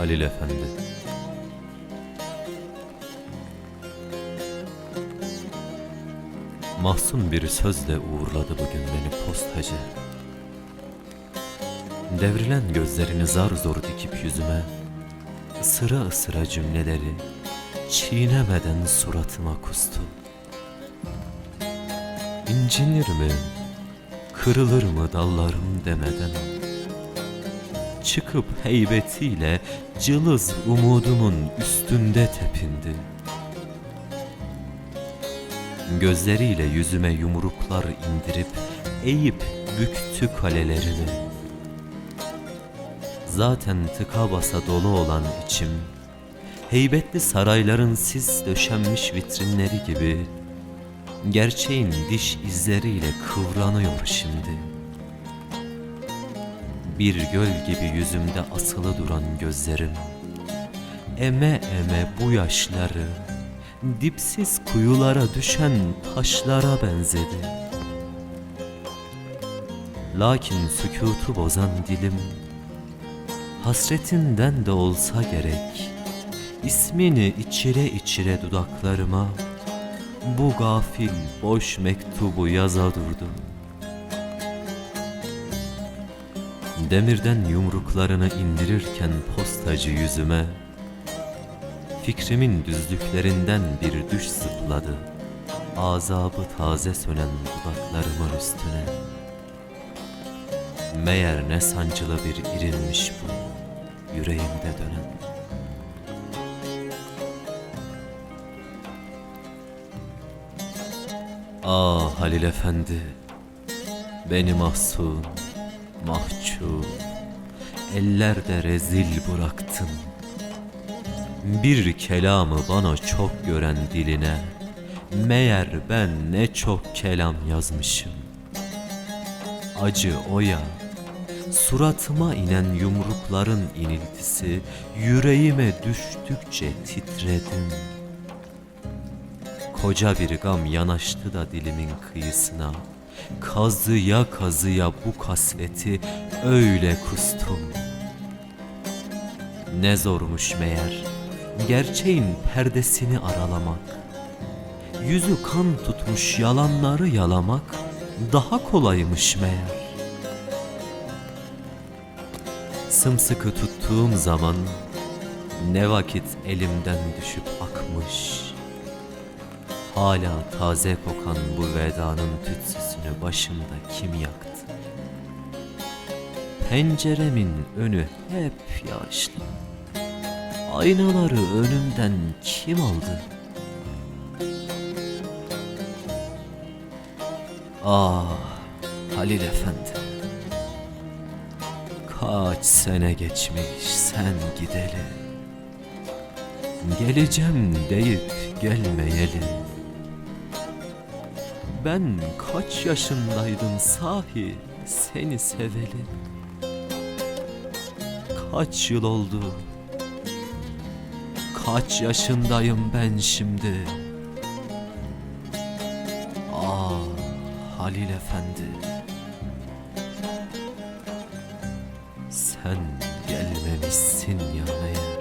Halil Efendi. Mahzun bir sözle uğurladı bugün beni postacı. Devrilen gözlerini zar zor dikip yüzüme, ısıra ısıra cümleleri çiğnemeden suratıma kustu. İncinir mi, kırılır mı dallarım demeden Çıkıp heybetiyle cılız umudumun üstünde tepindi. Gözleriyle yüzüme yumruklar indirip eğip büktü kalelerini. Zaten tıka basa dolu olan içim Heybetli sarayların sis döşenmiş vitrinleri gibi Gerçeğin diş izleriyle kıvranıyor şimdi Bir göl gibi yüzümde asılı duran gözlerim. Eme eme bu yaşları Dipsiz kuyulara düşen taşlara benzedi. Lakin sükutu bozan dilim Hasretinden de olsa gerek İsmini içire içire dudaklarıma Bu gafil boş mektubu yaza durdu Demirden yumruklarını indirirken postacı yüzüme Fikrimin düzlüklerinden bir düş zıpladı Azabı taze sönen dudaklarımın üstüne. Meğer ne sancılı bir irinmiş bu Yüreğimde dönen Ah Halil Efendi Beni mahzun, mahcup Ellerde rezil bıraktın. Bir kelamı bana çok gören diline Meğer ben ne çok kelam yazmışım. Acı o ya Suratıma inen yumrukların iniltisi Yüreğime düştükçe titredim. Koca bir gam yanaştı da dilimin kıyısına Kazıya kazıya bu kasveti öyle kustum. Ne zormuş meğer gerçeğin perdesini aralamak. Yüzü kan tutmuş yalanları yalamak daha kolaymış meğer. Sımsıkı tuttuğum zaman ne vakit elimden düşüp akmış Hala taze kokan bu vedanın tütsüsünü başımda kim yaktı? Penceremin önü hep yaşlı Aynaları önümden kim aldı? Ah Halil Efendi Kaç sene geçmiş sen gideli Geleceğim deyip gelmeyeli Ben kaç yaşındaydım sahi seni seveli Kaç yıl oldu? Kaç yaşındayım ben şimdi? Ah Halil Efendi. Sen gelmemişsin ya meğer